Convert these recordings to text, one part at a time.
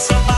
It's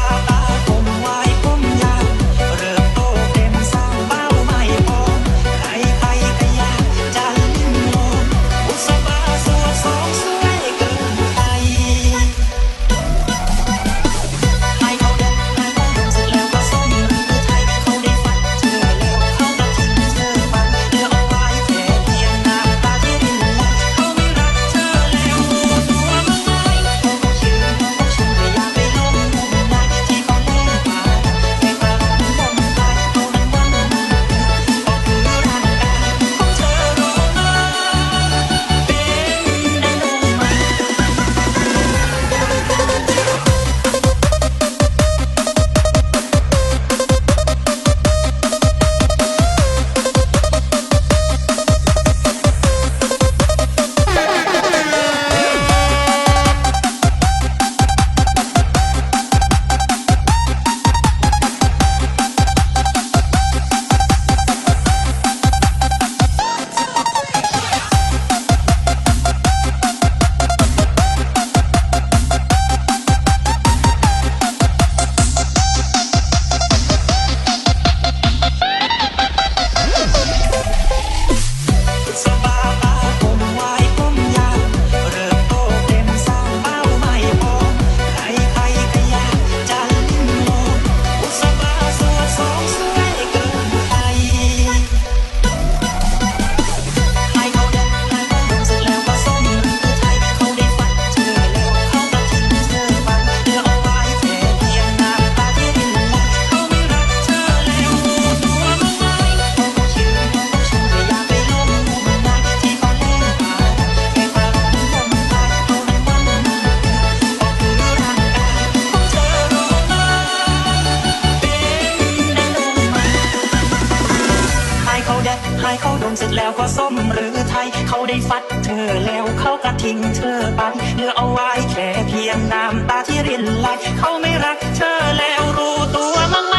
ว่าส้มหรือไทย เขาได้ฟัดเธอแล้วเขาก็ทิ้งเธอไปเหลือเอาไว้แค่เพียงน้ำตาที่รินไหลเขาไม่รักเธอแล้วรู้ตัวมั้งไหม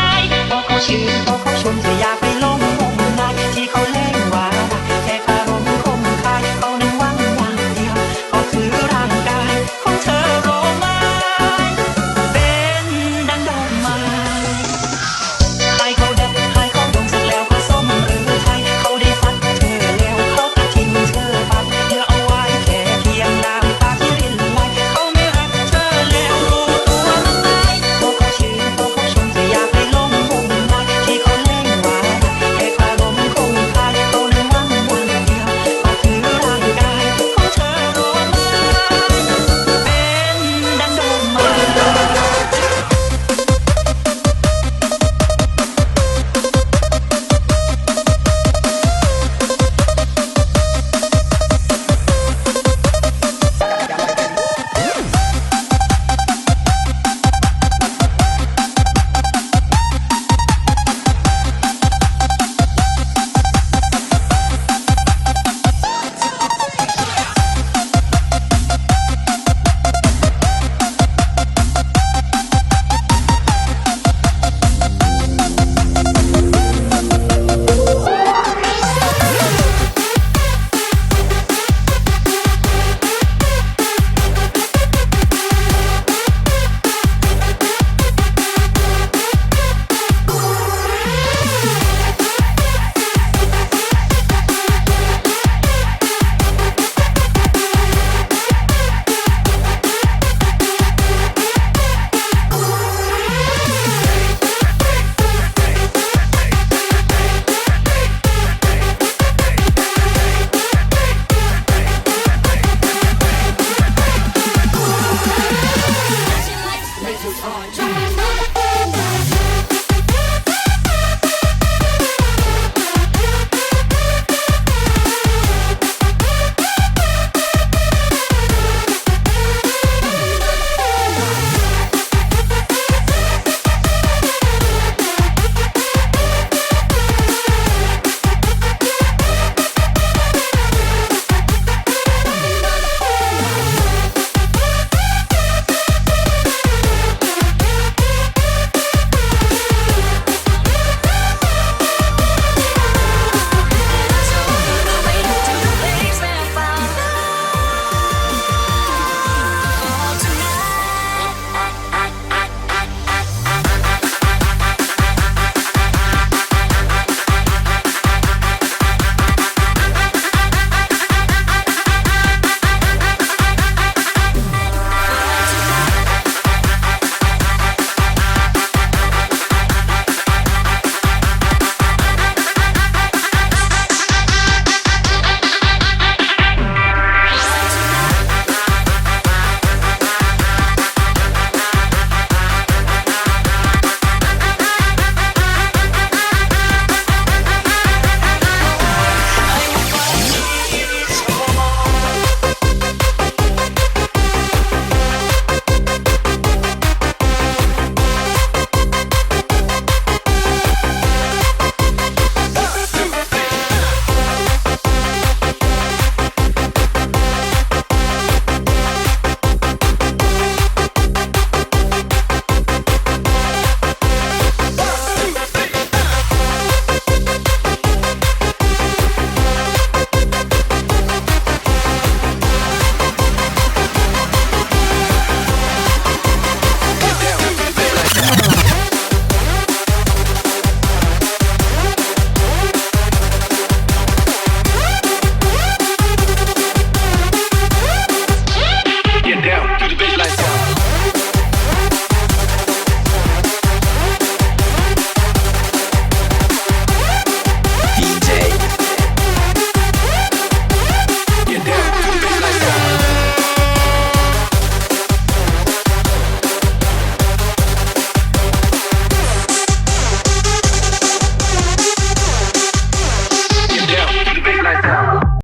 พอเขาชื่นพอเขาชมเธออยากไป